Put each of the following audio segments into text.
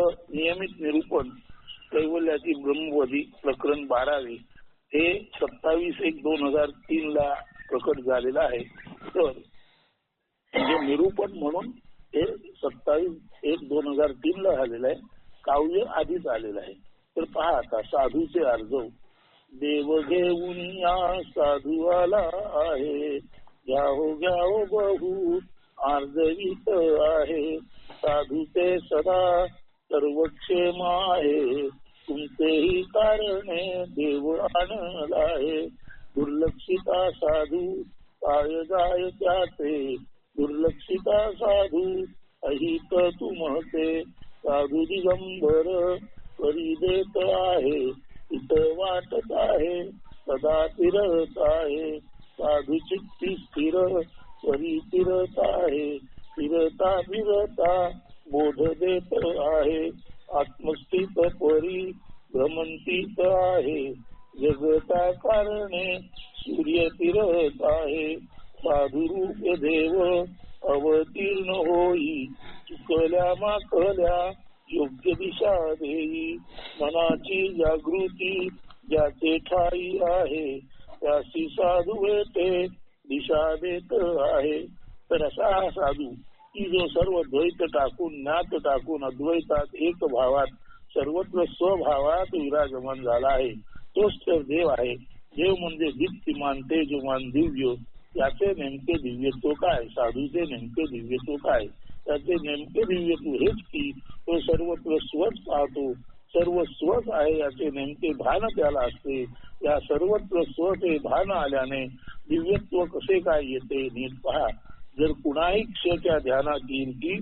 आपलं नियमित निरूपण कैवल्याची ब्रह्मवधी प्रकरण बारावे हे सत्तावीस एक दोन हजार तीन ला प्रकट झालेलं आहे. तर म्हणजे निरूपण म्हणून हे सत्तावीस एक दोन हजार तीन ला झालेलं आहे काव्य आधीच आलेलं आहे. तर पहा आता साधूचे अर्जव देव घेऊन या साधू आला आहे घ्याओ घ्याओ बहु आर्जवित आहे. साधूचे सदा सर्वक्षेम आहे तुमचेही कारणे देव आणला आहे दुर्लक्षिता साधू काय जाय त्याचे? दुर्लक्षिता साधू अहित तुमते साधू दिगंबर करी देत आहे इथं वाटत आहे सदा फिरत आहे. साधू चित्ती स्थिर करी फिरत आहे. फिरता फिरता बोध देत आहे. आत्मस्थित परी भ्रमंतीत आहे. जगता कारणे सूर्य तिरत आहे. साधू रूप देव अवतीर्ण होई. चुकल्या माकल्या योग्य दिशा देई. मनाची जागृती ज्याचे ठाई आहे त्याशी साधू येते दिशा देत आहे. तर असा साधू की जो सर्व द्वैत टाकून ज्ञात टाकून अद्वैतात एक भावात सर्वत्र स्वभावात विराजमान झाला आहे. तोच तर देव आहे. देव म्हणजे दीप्तिमान तेजमान दिव्य. याचे नेमके दिव्यत्व काय? साधूचे नेमके दिव्यत्व काय? त्याचे नेमके दिव्यत्व हेच की तो सर्वत्र स्वच पाहतो. सर्व स्वच आहे याचे नेमके भान त्याला असते. या सर्वत्र स्वचे भान आल्याने दिव्यत्व कसे काय येते नीट पहा. जर कुणाही क्षच्या ध्यानात येईल की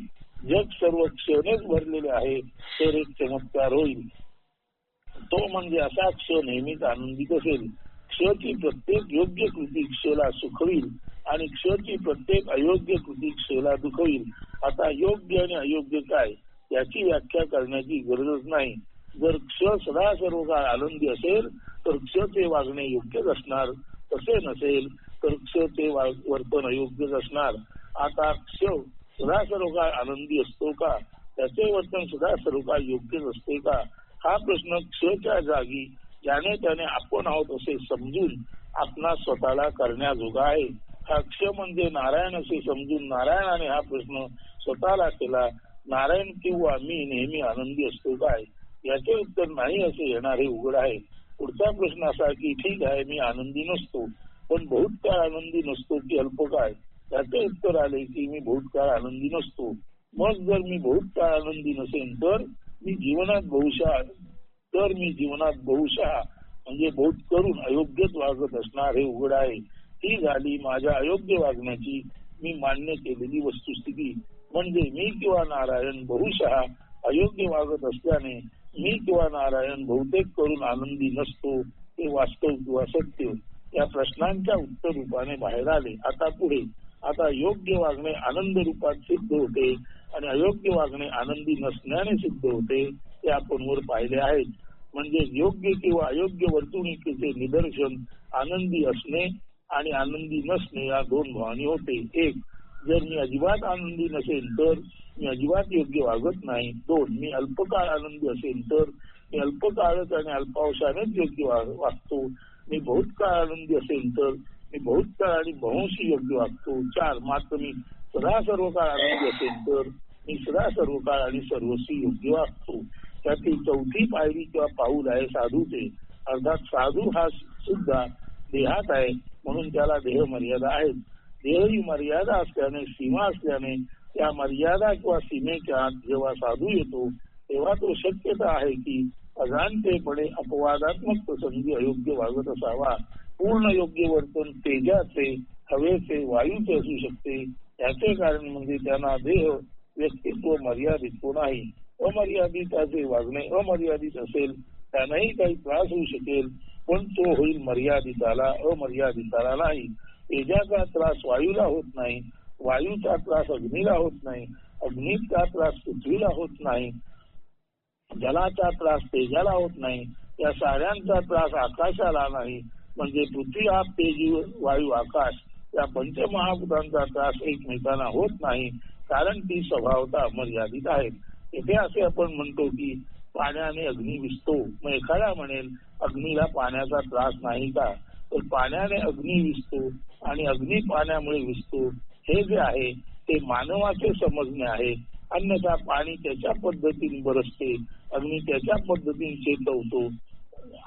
जग सर्व क्षणेच भरलेले आहे तर एक चमत्कार होईल. तो म्हणजे असा क्ष नेहमीच आनंदित असेल. क्षची प्रत्येक योग्य कृती क्षला सुखवील आणि क्षची प्रत्येक अयोग्य कृती क्षला दुखवील. आता योग्य आणि अयोग्य काय याची व्याख्या करण्याची गरजच नाही. जर क्ष सदा सर्व काळ आनंदी असेल तर क्षचे वागणे योग्यच असणार. तसे नसेल तर क्षचे वर्तन अयोग्यच असणार. आता शेव सदा सर्व काळ आनंदी असतो का? त्याचे वर्तन सदा सर्व काळ योग्यच असते का? हा प्रश्न क्षच्या जागी ज्याने त्याने आपण आहोत असे समजून आपणा स्वतःला करण्याजोगा आहे. हा क्ष म्हणजे नारायण असे समजून नारायणाने हा प्रश्न स्वतःला केला. नारायण किंवा मी नेहमी आनंदी असतो काय याचे उत्तर नाही असे येणार हे उघड आहे. पुढचा प्रश्न असा की ठीक आहे मी आनंदी नसतो. पण बहुत काळ आनंदी नसतो की अल्प काय? त्याचं उत्तर आले की मी भूतकाळ आनंदी नसतो. मग जर मी भूतकाळ आनंदी नसेन तर मी जीवनात बहुशा तर मी जीवनात बहुशा म्हणजे बहुत करून अयोग्यच वागत असणार हे उघड आहे. ही झाली माझ्या अयोग्य वागण्याची मी मान्य केलेली वस्तुस्थिती. म्हणजे मी किंवा नारायण बहुशः अयोग्य वागत असल्याने मी किंवा नारायण बहुतेक करून आनंदी नसतो ते वास्तव किंवा सत्य. या प्रश्नांच्या उत्तर रूपाने बाहेर आले. आता पुढे आता योग्य वागणे आनंद रूपात सिद्ध होते आणि अयोग्य वागणे आनंदी नसण्याने सिद्ध होते ते आपण वर पाहिले आहेत. म्हणजे योग्य किंवा अयोग्य वर्तणुकीचे निदर्शन आनंदी असणे आणि आनंदी नसणे या दोन भावानी होते. एक जर मी अजिबात आनंदी नसेल तर मी अजिबात योग्य वागत नाही. दोन मी अल्पकाळ आनंदी असेल तर मी अल्पकाळच आणि अल्पावशानेच योग्य वागतो. मी बहुत काळ आनंदी असेल तर मी बहुत आणि बहुंशी योग्य वागतो. चार मात्र मी सदा सर्व काळ आनंदी असेल तर मी सदा सर्व काळ आणि सर्वस्वी योग्य वागतो. त्यातील चौथी पायरी किंवा पाऊल आहे साधूचे. अर्थात साधू हा सुद्धा देहात आहे म्हणून त्याला देह मर्यादा आहेत. देह ही मर्यादा असल्याने सीमा असल्याने त्या मर्यादा किंवा सीमेच्या आत जेव्हा साधू येतो तेव्हा तो शक्यता आहे की अजाणतेपणे अपवादात्मक प्रसंगी अयोग्य वागत असावा. पूर्ण योग्य वर्तन तेजाचे हवेचे वायूचे असू शकते. याचे कारण म्हणजे त्यांना देह व्यक्तित्व मर्यादित नाही. अमर्यादिताचे वागणे अमर्यादित असेल त्यांनाही काही त्रास होऊ शकेल पण तो होईल मर्यादिताला अमर्यादिताला नाही. तेजाचा त्रास वायूला होत नाही. वायूचा त्रास अग्नीला होत नाही. अग्नीचा त्रास पृथ्वीला होत नाही. जलाचा त्रास तेजाला होत नाही. या साऱ्यांचा त्रास आकाशाला नाही. म्हणजे पृथ्वी आप तेजी वायू आकाश या पंचमहाभूतांचा त्रास एकमेकांना होत नाही कारण ती स्वभावता मर्यादित आहेत. इथे असे आपण म्हणतो की पाण्याने अग्नी विसतो. मग एखादा म्हणेल अग्नीला पाण्याचा त्रास नाही का? तर पाण्याने अग्नी विसतो आणि अग्नी पाण्यामुळे विसतो. हे जे आहे ते मानवाचे समजणे आहे. अन्यथा पाणी त्याच्या पद्धतीने बरसते अग्नी त्याच्या पद्धतीने चेतवतो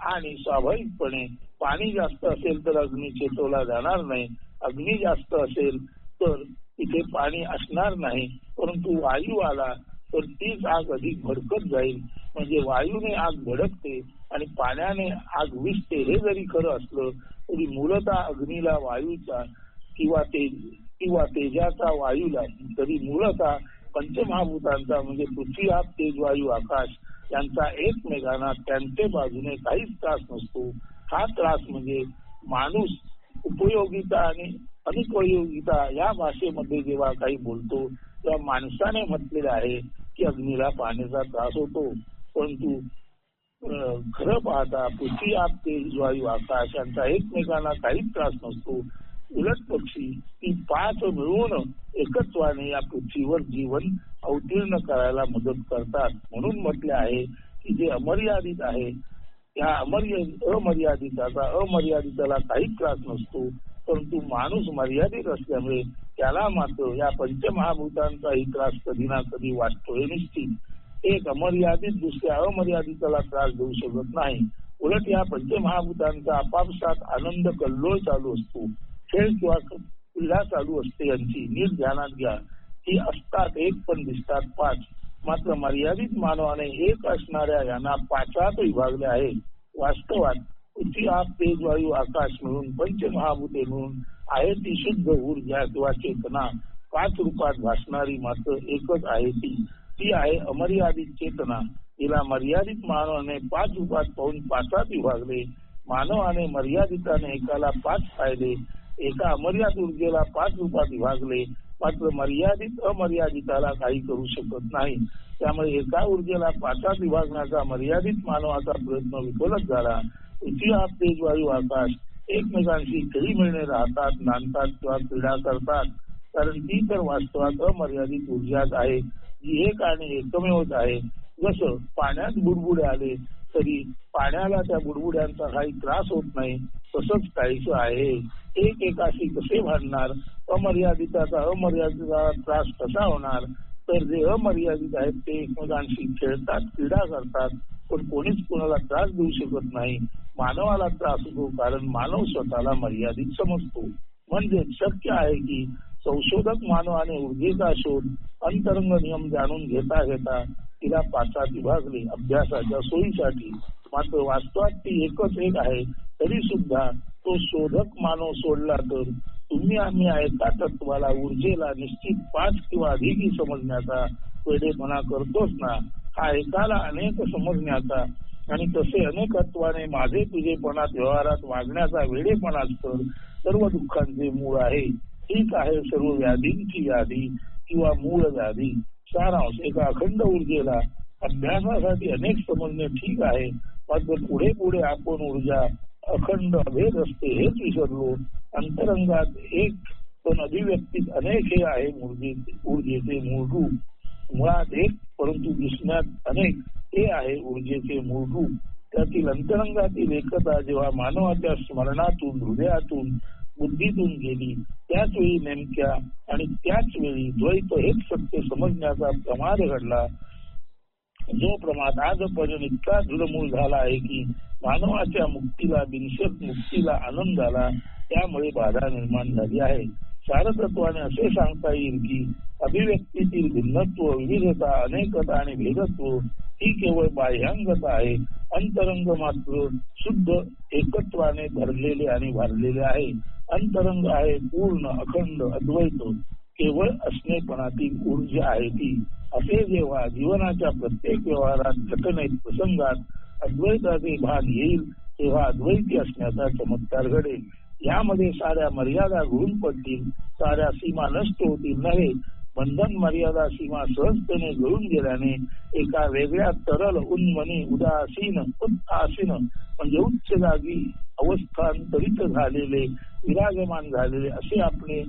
आणि स्वाभाविकपणे पाणी जास्त असेल तर अग्नी चेतवला जाणार नाही. अग्नी जास्त असेल तर तिथे पाणी असणार नाही. परंतु वायू आला तर तीच आग अधिक भडकत जाईल. म्हणजे वायूने आग भडकते आणि पाण्याने आग विसते हे जरी खरं असलं तरी मूलतः अग्नीला वायूचा किंवा तेज किंवा तेजाचा वायूला तरी मूलतः पंचमहाभूतांचा म्हणजे पृथ्वी आग तेज वायू आकाश यांचा एकमेकांना त्यांचे बाजूने काहीच त्रास नसतो. हा त्रास म्हणजे माणूस उपयोगिता आणि अनुपयोगिता या भाषेमध्ये जेव्हा काही बोलतो तेव्हा माणसाने म्हटलेले आहे की अग्नीला पाण्याचा त्रास होतो. परंतु खरं पाहता पृथ्वी आप तेज वायू आकाश यांचा एकमेकांना काहीच त्रास नसतो. उलट पक्षी ती पाच मिळून एकत्वाने या पृथ्वीवर जीवन अवतीर्ण करायला मदत करतात. म्हणून म्हटले आहे की जे अमर्यादित आहे त्या अमर्य अमर्यादिताचा अमर्यादिताला काही त्रास नसतो परंतु माणूस मर्यादित असल्यामुळे त्याला मात्र या पंचमहाभूतांचाही त्रास कधी ना कधी वाटतो हे निश्चित. एक अमर्यादित दुसऱ्या अमर्यादिताला त्रास देऊ शकत नाही. उलट या पंचमहाभूतांचा आपापसात आनंद कल्लोळ चालू असतो. खेळ किंवा क्रीडा चालू असते यांची नीट ध्यानात घ्या. ही असतात एक पण दिसतात पाच. मात्र मर्यादित मानवाने एक असणाऱ्या यांना पाचात विभागले आहे. वास्तवात पृथ्वी आप तेज वायू आकाश म्हणून पंचमहाभूते म्हणून आहे ती शुद्ध ऊर्जा किंवा चेतना. पाच रूपात भासणारी मात्र एकच आहे ती. ती आहे अमर्यादित चेतना. तिला मर्यादित मानवाने पाच रूपात पाहून पाचात विभागले. मानवाने मर्यादिताने एकाला पाच फायदे एका अमर्याद ऊर्जेला पाच रूपात विभागले. मात्र मर्यादित अमर्यादिताला काही करू शकत नाही. त्यामुळे एका ऊर्जेला पाचात विभागण्याचा मर्यादित मानवाचा प्रयत्न विफलच झाला. इतिहास तेज वायू आकाश एकमेकांशी खेळी मिळणे राहतात नांदतात किंवा क्रीडा करतात. कारण ती तर वास्तवात अमर्यादित ऊर्जाच आहे. जी एक आणि एकमेवच आहे. जसं पाण्यात बुडबुडे आले तरी पाण्याला त्या बुडबुड्यांचा काही त्रास होत नाही. तसंच काहीच आहे. एक एकाशी कसे भांडणार अमर्यादिताचा अमर्यादिता त्रास कसा होणार? तर जे अमर्यादित आहेत ते एकमेकांशी खेळतात क्रीडा करतात पण कोणीच कोणाला त्रास देऊ शकत नाही. मानवाला त्रास होतो कारण मानव स्वतःला मर्यादित समजतो. म्हणजे शक्य आहे की संशोधक मानवाने ऊर्जेचा शोध अंतरंग नियम जाणून घेता घेता तिला पाचात विभागले. अभ्यासाच्या सोयीसाठी मात्र वास्तवात ती एकच एक आहे तरी सुद्धा तो शोधक मानव सोडला तर तुम्ही आम्ही एका तत्वाला ऊर्जेला निश्चित पाच किंवा अधिकही समजण्याचा वेडेपणा करतोच ना? हा एकाला अनेक समजण्याचा आणि तसे अनेकत्वाने माझे तुझेपणात व्यवहारात वागण्याचा वेडेपणाच तर सर्व दुःखांचे मूळ आहे. ठीक आहे सर्व व्याधींची यादी किंवा मूळ व्याधी. सारांश एका अखंड ऊर्जेला अभ्यासासाठी अनेक समजणे ठीक आहे. मात्र पुढे पुढे आपण ऊर्जा अखंड अभेद असते हेच विसरलो अंतरंगात एक पण अभिव्यक्तीत अनेक हे आहे ऊर्जेचे मूळ रूप. मुळात एक परंतु दिसण्यात अनेक हे आहे ऊर्जेचे मूळ रूप. त्यातील अंतरंगातील एकता जेव्हा मानवाच्या स्मरणातून हृदयातून बुद्धीतून गेली त्याच वेळी नेमक्या आणि त्याच वेळी द्वैत हेच सत्य समजण्याचा प्रमाद घडला. जो प्रमाद आजपर्यंत इतका दृढमूळ झाला आहे की मानवाच्या मुक्तीला बिनशत मुक्तीला आनंद झाला त्यामुळे बाधा निर्माण झाली आहे. सारतत्वाने असे सांगता येईल की अभिव्यक्तीतील भिन्नत्व विविधता अनेकता आणि भेदत्व ही केवळ बाह्यांगता आहे. अंतरंग मात्र शुद्ध एकत्वाने भरलेले आणि भरलेले आहे. अंतरंग आहे पूर्ण अखंड अद्वैत. केवळ असणेपणातील ऊर्जा आहे ती. असे जेव्हा जीवनाच्या प्रत्येक व्यवहारात घटनेत प्रसंगात अद्वैताचे भान येईल तेव्हा अद्वैती असण्याचा चमत्कार घडेल. यामध्ये साऱ्या मर्यादा घुळून पडतील साऱ्या सीमा नष्ट होतील नव्हे. बंधन मर्यादा सीमा सहजतेने जुळून गेल्याने एका वेगळ्या तरल उन्मनी उदासीन उत्तासीन म्हणजे उच्च जागी अवस्थांतरित झालेले विराजमान झालेले असे आपले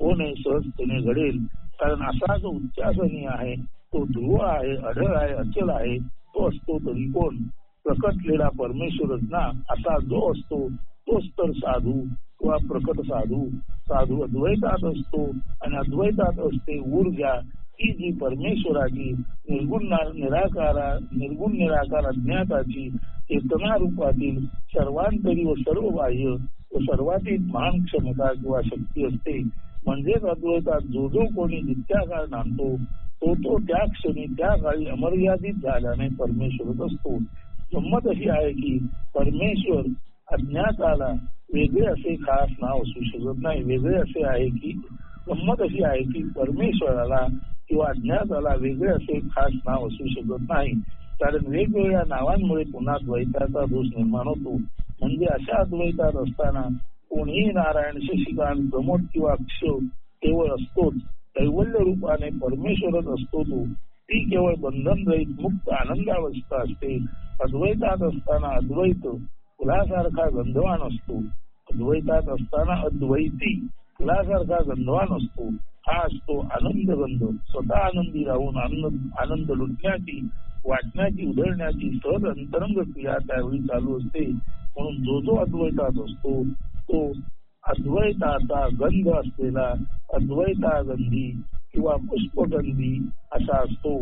होणे सहजतेने घडेल. कारण असा जो उच्चासनी आहे तो ध्रुव आहे अढळ आहे अचल आहे तो असतो तरी कोण? प्रकटलेला परमेश्वरच ना? असा जो असतो तोच तर साधू किंवा प्रकट साधू. साधू अद्वैतात असतो आणि अद्वैतात असते ऊर्जा. ही जी परमेश्वराची निर्गुण निराकारा निर्गुण निराकार अज्ञाताची चेतना रूपातील सर्वांतरी व सर्व बाह्य व सर्वाधिक महान क्षमता किंवा शक्ती असते. म्हणजेच अद्वैतात जो जो कोणी नित्याकाळ नांदतो तो तो त्या क्षणी त्या काळी अमर्यादित झाल्याने परमेश्वरच असतो. गंमत अशी आहे की परमेश्वर अज्ञाताला वेगळे असे खास नाव असू शकत नाही. वेगळे असे आहे की गंमत अशी आहे की परमेश्वराला किंवा अज्ञाताला वेगळे असे खास नाव असू शकत नाही. कारण वेगवेगळ्या नावांमुळे पुन्हा द्वैताचा दोष निर्माण होतो. म्हणजे अशा अद्वैतात असताना कोणीही नारायण शशिकांत प्रमोद किंवा अक्ष केवळ असतोच. कैवल्य रूपाने परमेश्वरच असतो तो. ती केवळ बंधन रहित मुक्त आनंदावस्था असते. अद्वैतात असताना अद्वैत फुलासारखा गंधवान असतो. अद्वैतात असताना अद्वैती फुलासारखा गंधवान असतो. हा असतो आनंद गंध. स्वतः आनंदी राहून आनंद आनंद लुटण्याची वाटण्याची उधळण्याची सहज अंतरंग क्रिया त्यावेळी चालू असते. म्हणून जो जो अद्वैतात असतो तो अद्वैताचा गंध असलेला अद्वैता गंधी किंवा पुष्पगंधी असा असतो.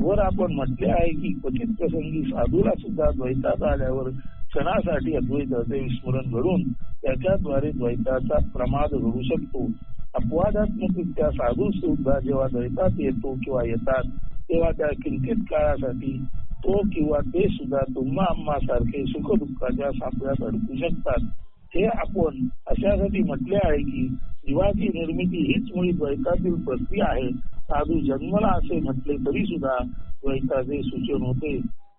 वर आपण म्हटले आहे की क्वचित प्रसंगी साधूला सुद्धा द्वैतात आल्यावर क्षणासाठी अद्वैताचे विस्मरण घडून त्याच्याद्वारे द्वैताचा प्रमाद घडू शकतो. अपवादात्मकरित्या साधू सुद्धा जेव्हा द्वैतात येतो किंवा येतात तेव्हा त्या किंचित काळासाठी तो किंवा ते सुद्धा तुम्हा आम्हा सारखे सुख दुःखाच्या सापळ्यात अडकू शकतात. हे आपण अशासाठी म्हटले आहे की जीवाची निर्मिती हीच मुळी द्वैतातील प्रक्रिया आहे. साधू जन्मला असे म्हटले तरी सुद्धा द्वैताचे सूचन होते.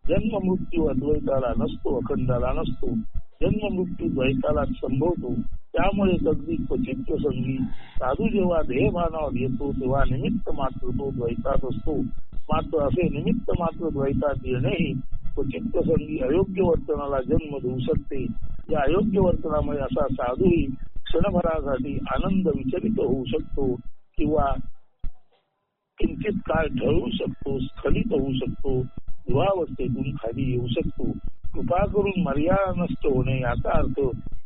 जन्म मृत्यू अद्वैताला नसतो अखंडाला नसतो. जन्म मृत्यू द्वैताला संभवतो. त्यामुळे अगदी क्वचित प्रसंगी साधू जेव्हा देहभानावर येतो तेव्हा निमित्त मात्र तो द्वैतात असतो. मात्र असे निमित्त मात्र द्वैतात येणेही क्वचित प्रसंगी अयोग्य वर्तनाला जन्म देऊ शकते. या अयोग्य वर्तनामुळे असा साधूही क्षणभरासाठी आनंद विचलित होऊ शकतो किंवा किंचित काळ ढळू शकतो स्खलित होऊ शकतो युवावस्थेतून खाली येऊ शकतो. कृपा करून मर्यादा नष्ट होणे याचा अर्थ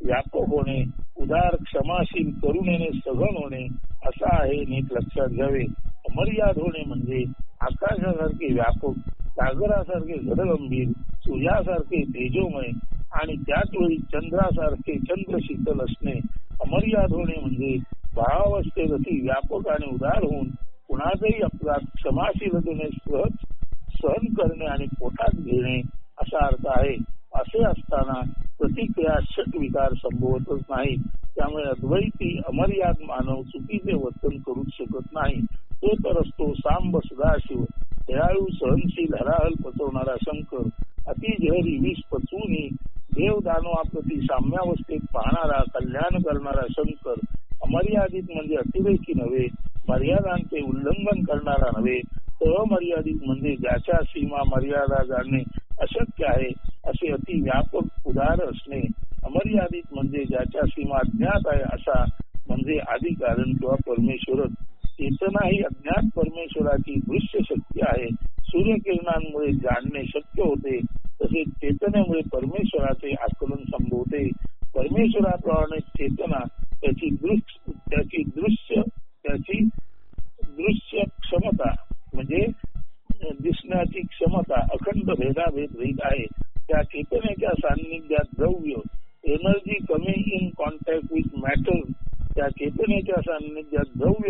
व्यापक होणे उदार क्षमाशील करुणेने सघन होणे असा आहे नीट लक्षात घ्यावे. अमर्याद होणे म्हणजे आकाशासारखे व्यापक सागरासारखे घडगंभीर सूर्यासारखे तेजोमय आणि त्याच वेळी चंद्रासारखे चंद्र शीतल असणे. अमर्याद होणे म्हणजे भावावस्थेत व्यापक आणि उदार होऊन कुणाचाही अपघात क्षमाशीलतेने सहज सहन करणे आणि पोटात घेणे असा अर्थ आहे. असे असताना प्रतिक्रिया षट विकार संभवतच नाही. त्यामुळे अद्वैती अमर्याद मानव चुकीचे वर्तन करूच शकत नाही. तो तर असतो सांब सदाशिव दयाळू सहनशील हराहल पचवणारा शंकर. अतिजहरी विष पचूनही देव दानव दानवाप्रती साम्यावस्थेत पाहणारा कल्याण करणारा शंकर अमर्यादित म्हणजे अतिरेकी नव्हे मर्यादांचे उल्लंघन करणारा नव्हे अमर्यादित म्हणजे ज्याच्या सीमा मर्यादा जाणणे अशक्य आहे असे अति व्यापक उदार असणे. अमर्यादित म्हणजे ज्याच्या सीमा अज्ञात आहे असा म्हणजे आधी कारण किंवा परमेश्वरच. चेतना ही अज्ञात परमेश्वराची दृश्य शक्ती आहे. सूर्यकिरणांमुळे जाणणे शक्य होते. तसेच चेतनेमुळे परमेश्वराचे आकलन संभवते. परमेश्वराप्रमाणे चेतना त्याची दृश्य त्याची दृश्य त्याची दृश्य क्षमता म्हणजे दिसण्याची क्षमता अखंड भेदाभेद रहित आहे. त्या चेतनेच्या सान्निध्यात द्रव्य एनर्जी कमी इन कॉन्टॅक्ट विथ मॅटर त्या चेतनेच्या सान्निध्यात द्रव्य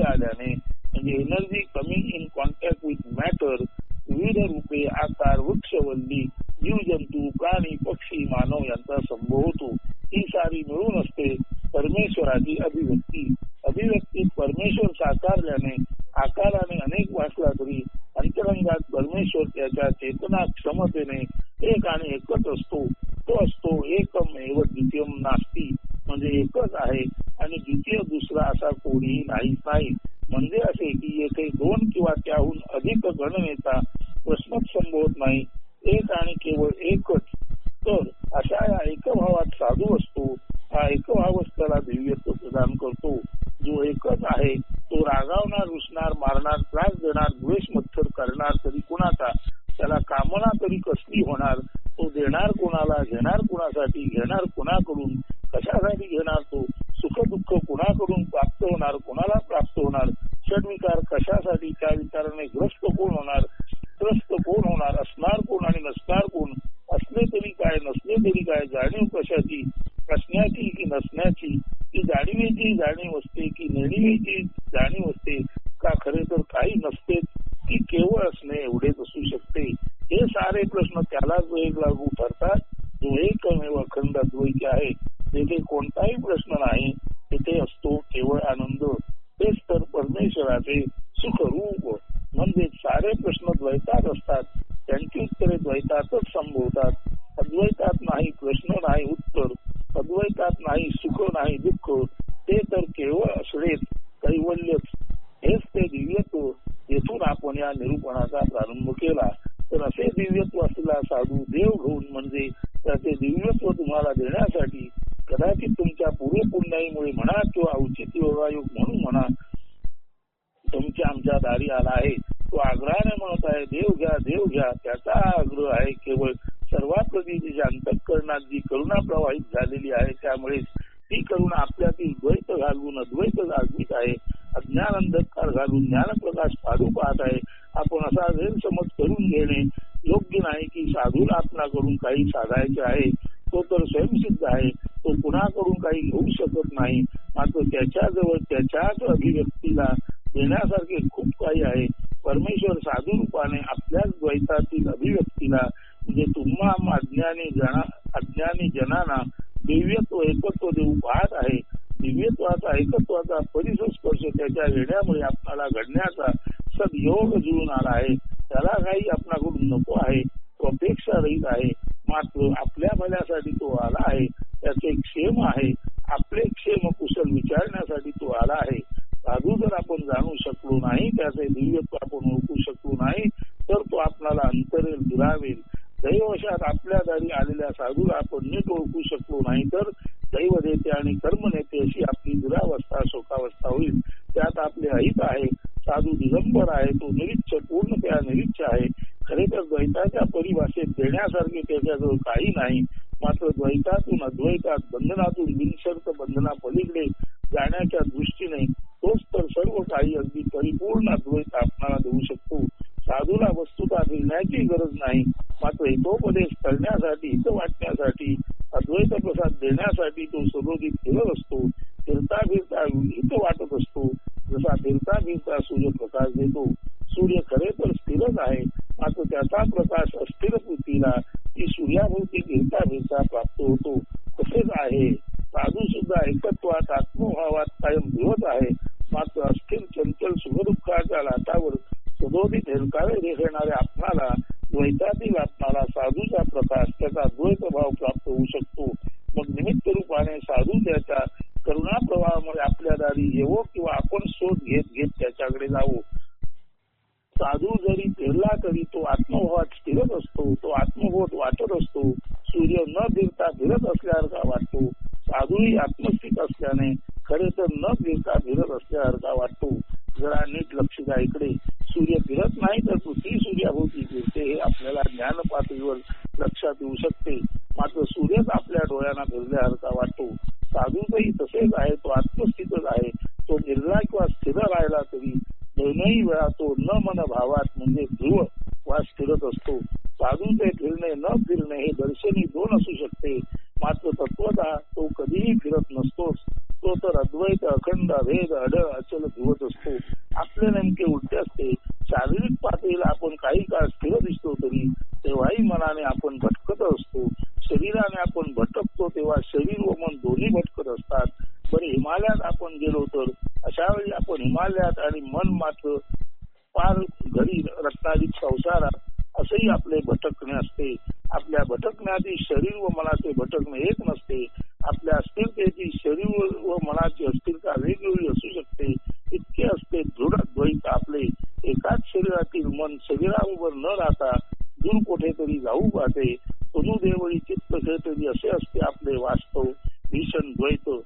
म्हणजे असे की येथे दोन किंवा त्याहून अधिक गणनेचा प्रश्नच संभवत नाही. एक आणि केवळ एकच. तर अशा या एकभावात साधू I don't या निरूपणाचा प्रारंभ केला तर असे दिव्यत्व असलेला साधू देव घेऊन म्हणजे त्याचे दिव्यत्व तुम्हाला देण्यासाठी कदाचित तुमच्या पूर्वपुण्याईमुळे म्हणा किंवा औचित योगायोग म्हणून म्हणा तुमच्या आमच्या दारी आला आहे. तो आग्रहाने म्हणत आहे देव घ्या देव घ्या. त्याचा आग्रह आहे केवळ सर्वात कधी तिच्या अंतकरणात जी करुणा प्रवाहित झालेली आहे त्यामुळे ती करुणा आपल्यातील द्वैत घालवून अद्वैत गाजवीत आहे. अज्ञान अंधकार घालून ज्ञानप्रकाश पाडू पाहत आहे. आपण असा गैरसमज करून घेणे योग्य नाही की साधू आपणाकडून काही साधायचे आहे तो तर स्वयंसिद्ध आहे तो कुणाकडून काही घेऊ शकत नाही. मात्र त्याच्याजवळ त्याच्याच अभिव्यक्तीला hábil वेग अड अचल भिवत असतो. आपले नेमके उलटे असते शारीरिक पातळीला आपण काही काळ स्थिर दिसतो तरी तेव्हाही मनाने आपण भटकत असतो. शरीराने आपण भटकतो तेव्हा शरीर व मन दोन्ही भटकत असतात. पण हिमालयात आपण गेलो तर अशा वेळी आपण हिमालयात आणि मन मात्र पार घरी रत्नाधिक संसारात असंही आपले भटकणे असते. आपल्या भटकण्याआधी शरीर व मनाचे भटकणे एक नसते. आपल्या स्थिरतेची शरीर शरीरावर न राहता दूर कुठेतरी जाऊ पाहते तनु देवळी चित्त खेळतरी असे असते आपले वास्तव. भीषण द्वैत